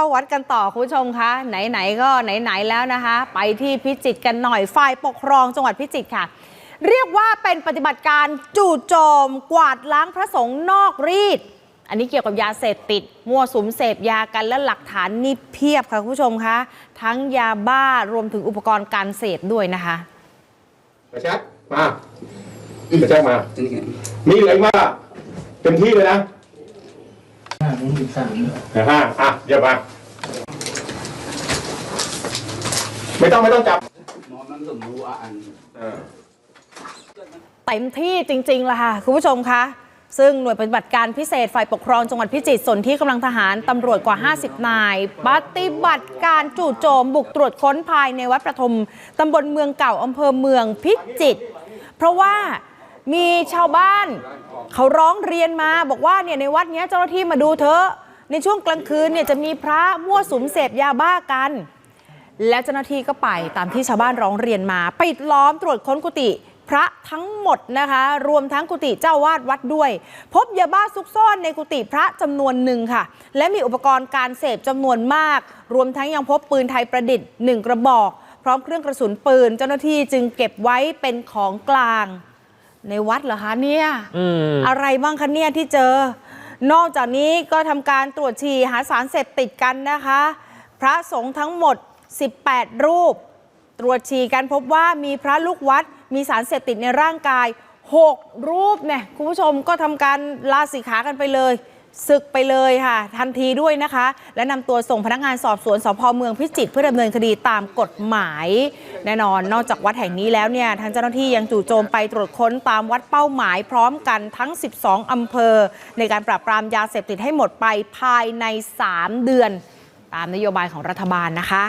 เข้าวัดกันต่อคุณผู้ชมคะไหนๆก็ไหนๆแล้วนะคะ ไปที่พิจิตรกันหน่อยฝ่ายปกครองจังหวัดพิจิตรค่ะ เรียกว่าเป็นปฏิบัติการจู่โจม กวาดล้างพระสงฆ์นอกรีด อันนี้เกี่ยวกับยาเสพติดมั่วสุมเสพยากันและหลักฐานนี่เพียบค่ะคุณผู้ชมคะทั้งยาบ้ารวมถึงอุปกรณ์การเสพด้วยนะคะกระชักมากระชักมามีเลืออีกว่าเต็มที่เลยนะ ห้าผมสิบสามเดี๋ยวห้าอะเดี๋ยวมาไม่ต้องไม่ต้องจับหมอมันสมรู้อะอันเออเต็มที่จริงๆล่ะค่ะ คุณผู้ชมคะซึ่งหน่วยปฏิบัติการพิเศษฝ่ายปกครองจังหวัดพิจิตรส่วนที่กำลังทหารตำรวจกว่า 50 นาย ปฏิบัติการจู่โจมบุกตรวจค้นภายในวัดประทมตำบลเมืองเก่าอำเภอเมืองพิจิตรเพราะว่า มีชาวบ้าน เขาร้องเรียนมาบอกว่าเนี่ยในวัดเนี้ยเจ้าหน้าที่มาดูเถอะ ในช่วงกลางคืนเนี่ยจะมีพระมั่วสุมเสพยาบ้ากัน แล้วเจ้าหน้าที่ก็ไปตามที่ชาวบ้านร้องเรียนมาปิดล้อมตรวจค้นกุฏิพระทั้งหมดนะคะ รวมทั้งกุฏิเจ้าวาดวัดด้วย พบยาบ้าซุกซ่อนในกุฏิพระจำนวนหนึ่งค่ะ และมีอุปกรณ์การเสพจำนวนมาก รวมทั้งยังพบปืนไทยประดิษฐ์หนึ่งกระบอก พร้อมเครื่องกระสุนปืน เจ้าหน้าที่จึงเก็บไว้เป็นของกลาง ในวัดเหรอคะเนี่ยอะไรบ้างคะเนี่ยที่เจอ นอกจากนี้ก็ทำการตรวจฉี่หาสารเสพติดกันนะคะ พระสงฆ์ทั้งหมด 18 รูป ตรวจฉี่กันพบว่ามีพระลูกวัด มีสารเสพติดในร่างกาย 6 รูปเนี่ยคุณผู้ชมก็ทำการลาสิกขากันไปเลย ศึกไปเลยค่ะ ทันทีด้วยนะคะ และนำตัวส่งพนักงานสอบสวนสพเมืองพิจิตรเพื่อดำเนินคดีตามกฎหมาย แน่นอน นอกจากวัดแห่งนี้แล้วเนี่ยทางเจ้าหน้าที่ยังจู่โจมไปตรวจค้นตามวัดเป้าหมายพร้อมกันทั้ง 12 อำเภอ ในการปราบปรามยาเสพติดให้หมดไปภายใน 3 เดือน ตามนโยบายของรัฐบาลนะคะ